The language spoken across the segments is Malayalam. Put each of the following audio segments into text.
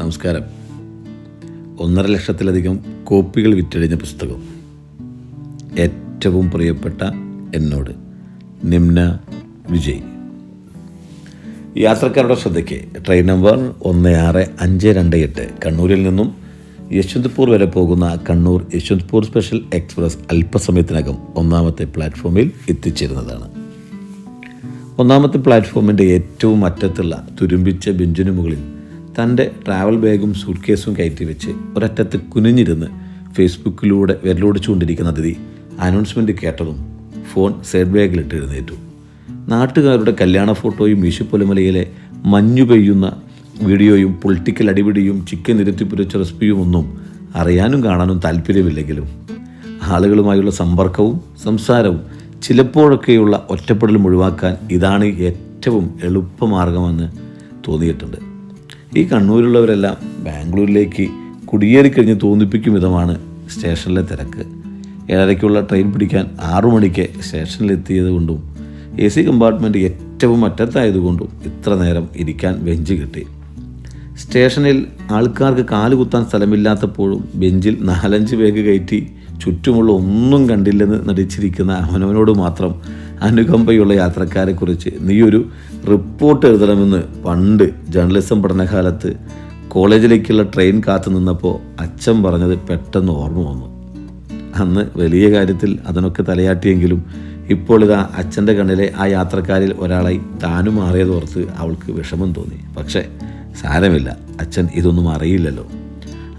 നമസ്കാരം. ഒന്നര ലക്ഷത്തിലധികം കോപ്പികൾ വിറ്റഴിഞ്ഞ പുസ്തകം. ഏറ്റവും പ്രിയപ്പെട്ട എന്നോട് നിമ്ന വിജയ്. യാത്രക്കാരുടെ ശ്രദ്ധയ്ക്ക് ട്രെയിൻ നമ്പർ ഒന്ന് ആറ് അഞ്ച് രണ്ട് എട്ട് കണ്ണൂരിൽ നിന്നും യശ്വന്ത്പൂർ വരെ പോകുന്ന കണ്ണൂർ യശ്വന്ത്പൂർ സ്പെഷ്യൽ എക്സ്പ്രസ് അല്പസമയത്തിനകം ഒന്നാമത്തെ പ്ലാറ്റ്ഫോമിൽ എത്തിച്ചേരുന്നതാണ്. ഒന്നാമത്തെ പ്ലാറ്റ്ഫോമിന്റെ ഏറ്റവും അറ്റത്തുള്ള തുരുമ്പിച്ച ബെഞ്ചിനു മുകളിൽ തന്റെ ട്രാവൽ ബാഗും സൂട്ട് കേസും കയറ്റി വെച്ച് ഒരറ്റത്ത് കുനിഞ്ഞിരുന്ന് ഫേസ്ബുക്കിലൂടെ വിരലോടിച്ചുകൊണ്ടിരിക്കുന്ന അതിഥി അനൗൺസ്മെന്റ് കേട്ടതും ഫോൺ സൈഡ് ബാഗിലിട്ട് എഴുന്നേറ്റു നാട്ടുകാരുടെ കല്യാണ ഫോട്ടോയും വിഷുപ്പൊലിമലയിലെ മഞ്ഞു പെയ്യുന്ന വീഡിയോയും പൊളിറ്റിക്കൽ അടിപിടിയും ചിക്കൻ നിരത്തിപ്പുരച്ച റെസിപ്പിയും ഒന്നും അറിയാനും കാണാനും താല്പര്യമില്ലെങ്കിലും ആളുകളുമായുള്ള സമ്പർക്കവും സംസാരവും ചിലപ്പോഴൊക്കെയുള്ള ഒറ്റപ്പെടലും ഒഴിവാക്കാൻ ഇതാണ് ഏറ്റവും എളുപ്പമാർഗമെന്ന് തോന്നിയിട്ടുണ്ട്. ഈ കണ്ണൂരുള്ളവരെല്ലാം ബാംഗ്ലൂരിലേക്ക് കുടിയേറിക്കഴിഞ്ഞ് തോന്നിപ്പിക്കും വിധമാണ് സ്റ്റേഷനിലെ തിരക്ക്. ഏഴരയ്ക്കുള്ള ട്രെയിൻ പിടിക്കാൻ ആറു മണിക്ക് സ്റ്റേഷനിലെത്തിയത് കൊണ്ടും എ സി കമ്പാർട്ട്മെന്റ് ഏറ്റവും അറ്റത്തായതുകൊണ്ടും ഇത്ര നേരം ഇരിക്കാൻ ബെഞ്ച് കിട്ടി. സ്റ്റേഷനിൽ ആൾക്കാർക്ക് കാലുകുത്താൻ സ്ഥലമില്ലാത്തപ്പോഴും ബെഞ്ചിൽ നാലഞ്ച് പേഗ് കയറ്റി ചുറ്റുമുള്ള ഒന്നും കണ്ടില്ലെന്ന് നടിച്ചിരിക്കുന്ന അവനവനോട് മാത്രം അനുകമ്പയുള്ള യാത്രക്കാരെ യാത്രക്കാരെക്കുറിച്ച് നീയൊരു റിപ്പോർട്ട് എഴുതണമെന്ന് പണ്ട് ജേർണലിസം പഠനകാലത്ത് കോളേജിലേക്കുള്ള ട്രെയിൻ കാത്തു നിന്നപ്പോൾ അച്ഛൻ പറഞ്ഞത് പെട്ടെന്ന് ഓർമ്മ വന്നു. അന്ന് വലിയ കാര്യത്തിൽ അതിനൊക്കെ തലയാട്ടിയെങ്കിലും ഇപ്പോൾ ഇതാ അച്ഛന്റെ കണ്ണിലെ ആ യാത്രക്കാരിൽ ഒരാളായി താനും മാറിയതോർത്ത് അവൾക്ക് വിഷമം തോന്നി. പക്ഷേ സാരമില്ല അച്ഛൻ ഇതൊന്നും അറിയില്ലല്ലോ.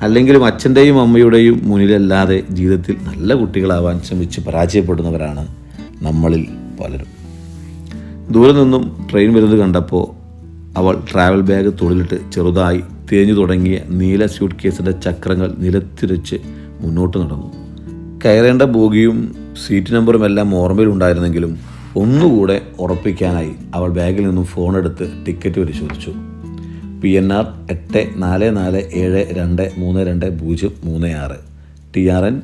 അല്ലെങ്കിലും അച്ഛന്റെയും അമ്മയുടെയും മുന്നിലല്ലാതെ ജീവിതത്തിൽ നല്ല കുട്ടികളാവാൻ ശ്രമിച്ച് പരാജയപ്പെടുന്നവരാണ് നമ്മളിൽ പലരും. ദൂരെ നിന്നും ട്രെയിൻ വരുന്നത് കണ്ടപ്പോൾ അവൾ ട്രാവൽ ബാഗ് തൊഴിലിട്ട് ചെറുതായി തേഞ്ഞു തുടങ്ങിയ നീല സ്യൂട്ട് കേസിന്റെ ചക്രങ്ങൾ നിലത്തിരച്ച് മുന്നോട്ട് നടന്നു. കയറേണ്ട ബോഗിയും സീറ്റ് നമ്പറും എല്ലാം ഓർമ്മയിലുണ്ടായിരുന്നെങ്കിലും ഒന്നുകൂടെ ഉറപ്പിക്കാനായി അവൾ ബാഗിൽ നിന്നും ഫോൺ എടുത്ത് ടിക്കറ്റ് പരിശോധിച്ചു. പി എൻ ആർ എട്ട് നാല് നാല് ഏഴ് രണ്ട് മൂന്ന് രണ്ട് പൂജ്യം മൂന്ന് ആറ്. ടി ആർ എൻ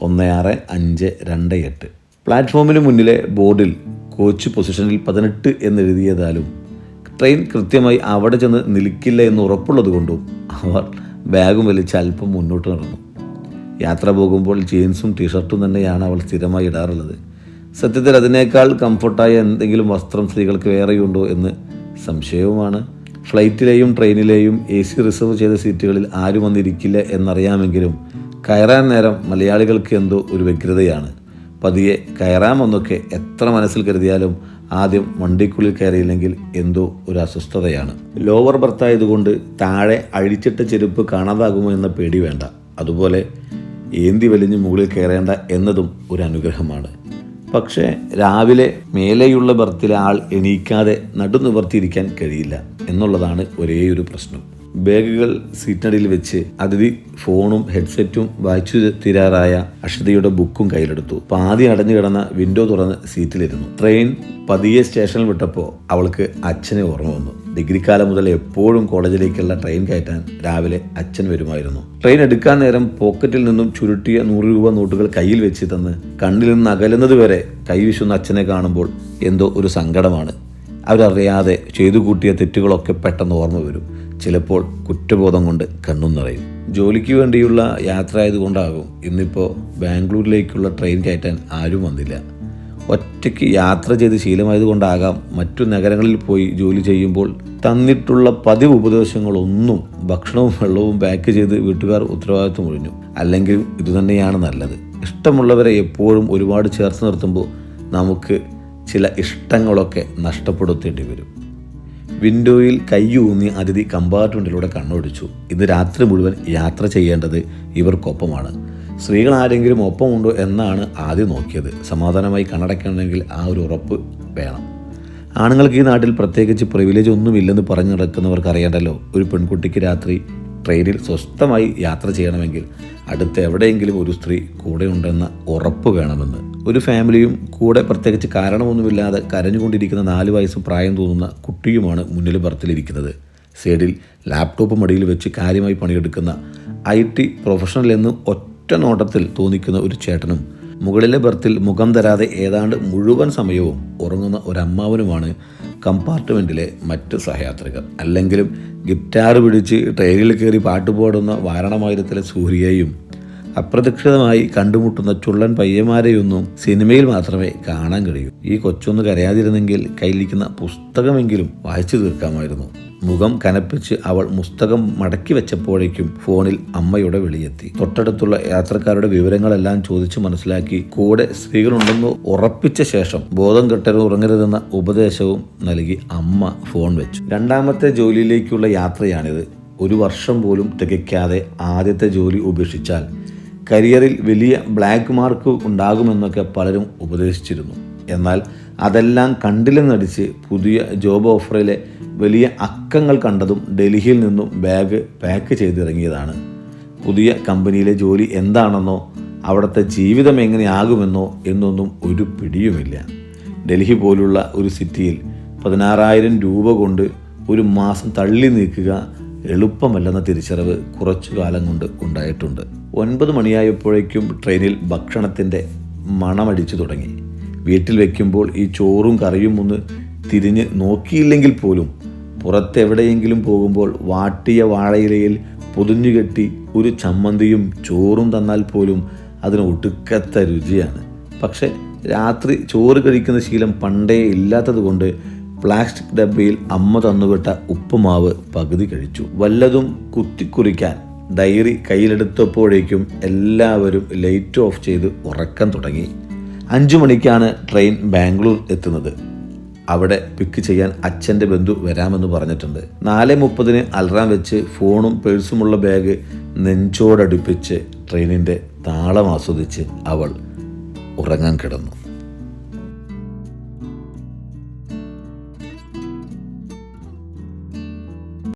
ഒന്ന് ആറ് അഞ്ച് രണ്ട് എട്ട്. പ്ലാറ്റ്ഫോമിന് മുന്നിലെ ബോർഡിൽ കോച്ച് പൊസിഷനിൽ പതിനെട്ട് എന്നെഴുതിയതാലും ട്രെയിൻ കൃത്യമായി അവിടെ ചെന്ന് നിൽക്കില്ല എന്ന് ഉറപ്പുള്ളതുകൊണ്ടും അവർ ബാഗും വലിച്ച് അല്പം മുന്നോട്ട് നടന്നു. യാത്ര പോകുമ്പോൾ ജീൻസും ടീഷർട്ടും തന്നെയാണ് അവൾ സ്ഥിരമായി ഇടാറുള്ളത്. സത്യത്തിൽ അതിനേക്കാൾ കംഫർട്ടായ എന്തെങ്കിലും വസ്ത്രം സ്ത്രീകൾക്ക് വേറെയുണ്ടോ എന്ന് സംശയവുമാണ്. ഫ്ലൈറ്റിലെയും ട്രെയിനിലെയും എ സി റിസർവ് ചെയ്ത സീറ്റുകളിൽ ആരും വന്നിരിക്കില്ല എന്നറിയാമെങ്കിലും കയറാൻ നേരം മലയാളികൾക്ക് എന്തോ ഒരു വ്യഗ്രതയാണ്. പതിയെ കയറാമെന്നൊക്കെ എത്ര മനസ്സിൽ കരുതിയാലും ആദ്യം വണ്ടിക്കുള്ളിൽ കയറിയില്ലെങ്കിൽ എന്തോ ഒരു അസ്വസ്ഥതയാണ്. ലോവർ ബർത്തായതുകൊണ്ട് താഴെ അഴിച്ചിട്ട ചെരുപ്പ് കാണാതാകുമോ എന്ന പേടി വേണ്ട. അതുപോലെ ഏന്തി വലിഞ്ഞ് മുകളിൽ കയറേണ്ട എന്നതും ഒരു അനുഗ്രഹമാണ്. പക്ഷേ രാവിലെ മേലെയുള്ള ബർത്തിലെ ആൾ എണീക്കാതെ നടുനിവർത്തിയിരിക്കാൻ കഴിയില്ല എന്നുള്ളതാണ് ഒരേ ഒരു പ്രശ്നം. ബാഗുകൾ സീറ്റിനടിയിൽ വെച്ച് അതിഥി ഫോണും ഹെഡ്സെറ്റും വായിച്ചു തീരാറായ അക്ഷതയുടെ ബുക്കും കയ്യിലെടുത്തു. പാതി അടഞ്ഞു കിടന്ന വിൻഡോ തുറന്ന് സീറ്റിലിരുന്നു. ട്രെയിൻ പതിയെ സ്റ്റേഷനിൽ വിട്ടപ്പോൾ അവൾക്ക് അച്ഛനെ ഓർമ്മ വന്നു. ഡിഗ്രിക്കാലം മുതൽ എപ്പോഴും കോളേജിലേക്കുള്ള ട്രെയിൻ കയറ്റാൻ രാവിലെ അച്ഛൻ വരുമായിരുന്നു. ട്രെയിൻ എടുക്കാൻ നേരം പോക്കറ്റിൽ നിന്നും ചുരുട്ടിയ നൂറ് രൂപ നോട്ടുകൾ കയ്യിൽ വെച്ച് തന്ന് കണ്ണിൽ നിന്ന് അകലുന്നത് വരെ കൈവീശുന്ന അച്ഛനെ കാണുമ്പോൾ എന്തോ ഒരു സങ്കടമാണ്. അവരറിയാതെ ചെയ്തു കൂട്ടിയ തെറ്റുകളൊക്കെ പെട്ടെന്ന് ഓർമ്മ വരും. ചിലപ്പോൾ കുറ്റബോധം കൊണ്ട് കണ്ണും നിറയും. ജോലിക്ക് വേണ്ടിയുള്ള യാത്ര ആയതുകൊണ്ടാകും ഇന്നിപ്പോൾ ബാംഗ്ലൂരിലേക്കുള്ള ട്രെയിൻ കയറ്റാൻ ആരും വന്നില്ല. ഒറ്റയ്ക്ക് യാത്ര ചെയ്ത് ശീലമായതുകൊണ്ടാകാം മറ്റു നഗരങ്ങളിൽ പോയി ജോലി ചെയ്യുമ്പോൾ തന്നിട്ടുള്ള പതിവ് ഉപദേശങ്ങളൊന്നും ഭക്ഷണവും വെള്ളവും പാക്ക് ചെയ്ത് വീട്ടുകാർ ഉത്തരവാദിത്വം ഒഴിഞ്ഞു. അല്ലെങ്കിൽ ഇതുതന്നെയാണ് നല്ലത്. ഇഷ്ടമുള്ളവരെ എപ്പോഴും ഒരുപാട് ചേർത്ത് നിർത്തുമ്പോൾ നമുക്ക് ചില ഇഷ്ടങ്ങളൊക്കെ നഷ്ടപ്പെടുത്തേണ്ടി വരും. വിൻഡോയിൽ കൈയൂന്നി അതിഥി കമ്പാർട്ട്മെന്റിലൂടെ കണ്ണോടിച്ചു. ഇന്ന് രാത്രി മുഴുവൻ യാത്ര ചെയ്യേണ്ടത് ഇവർക്കൊപ്പമാണ്. സ്ത്രീകൾ ആരെങ്കിലും ഒപ്പമുണ്ടോ എന്നാണ് ആദ്യം നോക്കിയത്. സമാധാനമായി കണ്ണടയ്ക്കണമെങ്കിൽ ആ ഒരു ഉറപ്പ് വേണം. ആണുങ്ങൾക്ക് ഈ നാട്ടിൽ പ്രത്യേകിച്ച് പ്രിവിലേജ് ഒന്നുമില്ലെന്ന് പറഞ്ഞു നടക്കുന്നവർക്ക് അറിയണ്ടല്ലോ ഒരു പെൺകുട്ടിക്ക് രാത്രി ട്രെയിനിൽ സ്വസ്ഥമായി യാത്ര ചെയ്യണമെങ്കിൽ അടുത്ത് എവിടെയെങ്കിലും ഒരു സ്ത്രീ കൂടെയുണ്ടെന്ന ഉറപ്പ് വേണമെന്ന്. ഒരു ഫാമിലിയും കൂടെ പ്രത്യേകിച്ച് കാരണമൊന്നുമില്ലാതെ കരഞ്ഞുകൊണ്ടിരിക്കുന്ന നാല് വയസ്സ് പ്രായം തോന്നുന്ന കുട്ടിയുമാണ് മുന്നിൽ ബർത്തിലിരിക്കുന്നത് സൈഡിൽ ലാപ്ടോപ്പ് മടിയിൽ വെച്ച് കാര്യമായി പണിയെടുക്കുന്ന ഐ ടി പ്രൊഫഷണൽ എന്ന് ഒറ്റ നോട്ടത്തിൽ തോന്നിക്കുന്ന ഒരു ചേട്ടനും മുകളിലെ ബർത്തിൽ മുഖം തരാതെ ഏതാണ്ട് മുഴുവൻ സമയവും ഉറങ്ങുന്ന ഒരമ്മാവനുമാണ് കമ്പാർട്ട്മെന്റിലെ മറ്റ് സഹയാത്രികർ. അല്ലെങ്കിലും ഗിറ്റാർ പിടിച്ച് ട്രെയിനിൽ കയറി പാട്ടുപാടുന്ന വാരണമായിരത്തിലെ സൂര്യയെയും അപ്രതീക്ഷിതമായി കണ്ടുമുട്ടുന്ന ചുള്ളൻ പയ്യന്മാരെയൊന്നും സിനിമയിൽ മാത്രമേ കാണാൻ കഴിയൂ. ഈ കൊച്ചൊന്ന് കരയാതിരുന്നെങ്കിൽ കയ്യിലിരിക്കുന്ന പുസ്തകമെങ്കിലും വായിച്ചു തീർക്കാമായിരുന്നു. മുഖം കനപ്പിച്ച് അവൾ പുസ്തകം മടക്കി വെച്ചപ്പോഴേക്കും ഫോണിൽ അമ്മയുടെ വിളിയെത്തി. തൊട്ടടുത്തുള്ള യാത്രക്കാരുടെ വിവരങ്ങളെല്ലാം ചോദിച്ചു മനസ്സിലാക്കി കൂടെ സ്ത്രീകളുണ്ടെന്ന് ഉറപ്പിച്ച ശേഷം ബോധം കെട്ടരുത് ഉറങ്ങരുതെന്ന ഉപദേശവും നൽകി അമ്മ ഫോൺ വെച്ചു. രണ്ടാമത്തെ ജോലിയിലേക്കുള്ള യാത്രയാണിത്. ഒരു വർഷം പോലും തികയ്ക്കാതെ ആദ്യത്തെ ജോലി ഉപേക്ഷിച്ചാൽ കരിയറിൽ വലിയ ബ്ലാക്ക് മാർക്ക് ഉണ്ടാകുമെന്നൊക്കെ പലരും ഉപദേശിച്ചിരുന്നു. എന്നാൽ അതെല്ലാം കണ്ടില്ലെന്നടിച്ച് പുതിയ ജോബ് ഓഫറിലെ വലിയ അക്കങ്ങൾ കണ്ടതും ഡൽഹിയിൽ നിന്നും ബാഗ് പാക്ക് ചെയ്തിറങ്ങിയതാണ്. പുതിയ കമ്പനിയിലെ ജോലി എന്താണെന്നോ അവിടുത്തെ ജീവിതം എങ്ങനെയാകുമെന്നോ എന്നൊന്നും ഒരു പിടിയുമില്ല. ഡൽഹി പോലുള്ള ഒരു സിറ്റിയിൽ പതിനാറായിരം രൂപ കൊണ്ട് ഒരു മാസം തള്ളി നീക്കുക എളുപ്പമല്ലെന്ന തിരിച്ചറിവ് കുറച്ചു കാലം കൊണ്ട് ഉണ്ടായിട്ടുണ്ട്. ഒൻപത് മണിയായപ്പോഴേക്കും ട്രെയിനിൽ ഭക്ഷണത്തിന്റെ മണമടിച്ചു തുടങ്ങി. വീട്ടിൽ വെക്കുമ്പോൾ ഈ ചോറും കറിയും ഒന്ന് തിരിഞ്ഞ് നോക്കിയില്ലെങ്കിൽ പോലും പുറത്തെവിടെയെങ്കിലും പോകുമ്പോൾ വാട്ടിയ വാഴയിലയിൽ പൊതിഞ്ഞുകെട്ടി ഒരു ചമ്മന്തിയും ചോറും തന്നാൽ പോലും അതിന് ഒടുക്കത്ത രുചിയാണ്. പക്ഷേ രാത്രി ചോറ് കഴിക്കുന്ന ശീലം പണ്ടേ ഇല്ലാത്തതുകൊണ്ട് പ്ലാസ്റ്റിക് ഡബ്ബയിൽ അമ്മ തന്നുവിട്ട ഉപ്പുമാവ് പകുതി കഴിച്ചു. വല്ലതും കുത്തിക്കുറിക്കാൻ ഡയറി കയ്യിലെടുത്തപ്പോഴേക്കും എല്ലാവരും ലൈറ്റ് ഓഫ് ചെയ്ത് ഉറക്കം തുടങ്ങി. അഞ്ചു മണിക്കാണ് ട്രെയിൻ ബാംഗ്ലൂർ എത്തുന്നത്. അവിടെ പിക്ക് ചെയ്യാൻ അച്ഛന്റെ ബന്ധു വരാമെന്ന് പറഞ്ഞിട്ടുണ്ട്. നാല് മുപ്പതിന് അലറാം വെച്ച് ഫോണും പേഴ്സുമുള്ള ബാഗ് നെഞ്ചോടടുപ്പിച്ച് ട്രെയിനിന്റെ താളം ആസ്വദിച്ച് അവൾ ഉറങ്ങാൻ കിടന്നു.